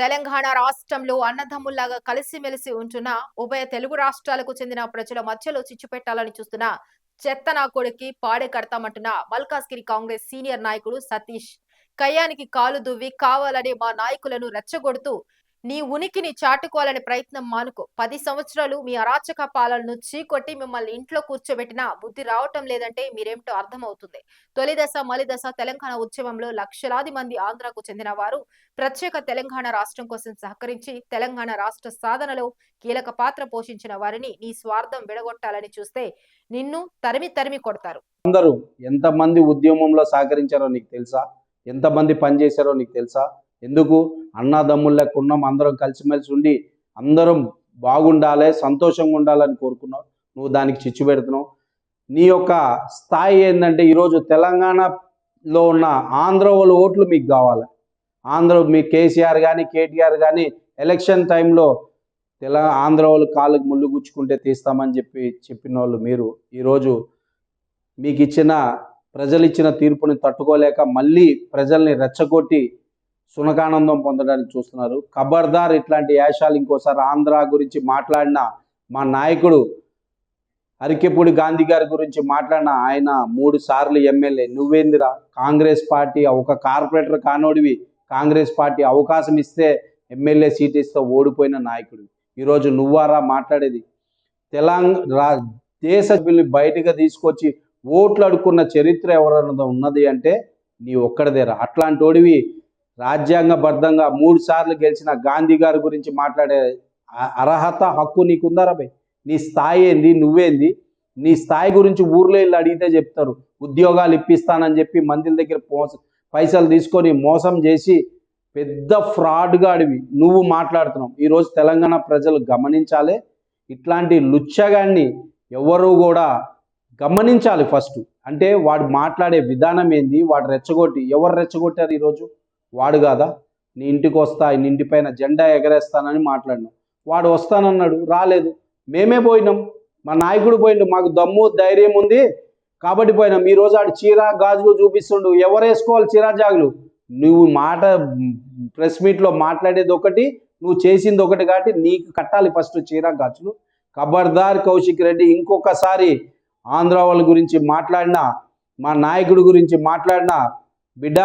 తెలంగాణ రాష్ట్రంలో అన్నదమ్ముల్లాగా కలిసిమెలిసి ఉంటున్న ఉభయ తెలుగు రాష్ట్రాలకు చెందిన ప్రజల మధ్యలో చిచ్చు పెట్టాలని చూస్తున్న చెత్త నా కొడుక్కి పాడే కడతామంటున్న మల్కాజ్గిరి కాంగ్రెస్ సీనియర్ నాయకుడు సతీష్. కయ్యానికి కాలు దువ్వి కావాలని మా నాయకులను రెచ్చగొడుతూ నీ ఉనికిని చాటుకోవాలనే ప్రయత్నం మానుకో. పది సంవత్సరాలు మీ అరాచక పాలనను చీకొట్టి మిమ్మల్ని ఇంట్లో కూర్చోబెట్టినా బుద్ధి రావటం లేదంటే మీరేమిటో అర్థమవుతుంది. తొలి దశ మలి దశ తెలంగాణ ఉద్యమంలో లక్షలాది మంది ఆంధ్రాకు చెందిన వారు ప్రత్యేక తెలంగాణ రాష్ట్రం కోసం సహకరించి తెలంగాణ రాష్ట్ర సాధనలో కీలక పాత్ర పోషించిన వారిని నీ స్వార్థం విడగొట్టాలని చూస్తే నిన్ను తరిమి తరిమి కొడతారు. అందరూ ఎంతమంది ఉద్యమంలో సహకరించారో నీకు తెలుసా? ఎంతమంది పనిచేశారో నీకు తెలుసా? ఎందుకు? అన్నదమ్ముల ఉన్నాం అందరం కలిసిమెలిసి ఉండి అందరం బాగుండాలి సంతోషంగా ఉండాలని కోరుకున్నావు. నువ్వు దానికి చిచ్చు పెడుతున్నావు. నీ యొక్క స్థాయి ఏంటంటే ఈరోజు తెలంగాణలో ఉన్న ఆంధ్ర వాళ్ళ ఓట్లు మీకు కావాలి. ఆంధ్ర మీ కేసీఆర్ కానీ కేటీఆర్ కానీ ఎలక్షన్ టైంలో తెల ఆంధ్ర వాళ్ళు కాళ్ళకి ముళ్ళు గుచ్చుకుంటే తీస్తామని చెప్పి చెప్పిన వాళ్ళు మీరు. ఈరోజు మీకు ఇచ్చిన ప్రజలు ఇచ్చిన తీర్పుని తట్టుకోలేక మళ్ళీ ప్రజల్ని రెచ్చగొట్టి సునకానందం పొందడానికి చూస్తున్నారు. ఖబర్దార్ ఇట్లాంటి యాషాలు ఇంకోసారి ఆంధ్ర గురించి మాట్లాడిన మా నాయకుడు అరికెపూడి గాంధీ గారి గురించి మాట్లాడిన ఆయన మూడు సార్లు ఎమ్మెల్యే. నువ్వేందిరా? కాంగ్రెస్ పార్టీ ఒక కార్పొరేటర్ కానోడివి. కాంగ్రెస్ పార్టీ అవకాశం ఇస్తే ఎమ్మెల్యే సీట్ ఇస్తే ఓడిపోయిన నాయకుడు ఈరోజు నువ్వారా మాట్లాడేది? తెలంగాణ దేశ బిల్లు బయటగా తీసుకొచ్చి ఓట్లు అడుక్కున్న చరిత్ర ఎవరన్నదో ఉన్నది అంటే నీ ఒక్కడిదేరా. అట్లాంటి ఓడివి రాజ్యాంగబద్ధంగా మూడు సార్లు గెలిచిన గాంధీ గారి గురించి మాట్లాడే అర్హత హక్కు నీకుందరా భయ్? నీ స్థాయి ఏంది? నువ్వేంది? నీ స్థాయి గురించి ఊర్లో వెళ్ళి అడిగితే చెప్తారు. ఉద్యోగాలు ఇప్పిస్తానని చెప్పి మందిల దగ్గర మోస పైసలు తీసుకొని మోసం చేసి పెద్ద ఫ్రాడ్గా అడివి నువ్వు మాట్లాడుతున్నావు. ఈరోజు తెలంగాణ ప్రజలు గమనించాలి. ఇట్లాంటి లుచ్చగాన్ని ఎవరు కూడా గమనించాలి ఫస్ట్. అంటే వాడు మాట్లాడే విధానం ఏంది? వాడు రెచ్చగొట్టి ఎవరు రెచ్చగొట్టారు ఈరోజు వాడు కాదా? నీ ఇంటికి వస్తా నీ ఇంటిపైన జెండా ఎగరేస్తానని మాట్లాడినాం. వాడు వస్తానన్నాడు రాలేదు. మేమే పోయినాం. మా నాయకుడు పోయిండు మాకు దమ్ము ధైర్యం ఉంది కాబట్టి పోయినాం. ఈ రోజు ఆడు చీర గాజులు చూపిస్తుండు. ఎవరు వేసుకోవాలి చీర జాగులు? నువ్వు మాట ప్రెస్ మీట్లో మాట్లాడేది ఒకటి నువ్వు చేసింది ఒకటి కాబట్టి నీకు కట్టాలి ఫస్ట్ చీర గాజులు. ఖబర్దార్ కౌశిక్ రెడ్డి ఇంకొకసారి ఆంధ్ర వాళ్ళ గురించి మాట్లాడినా మా నాయకుడి గురించి మాట్లాడినా బిడ్డ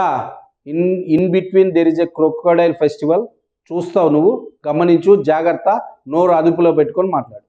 in in between there is a crocodile festival చూస్తావు నువ్వు గమనించు జాగ్రత్త నోరు అదుపులో పెట్టుకొని మాట్లాడు.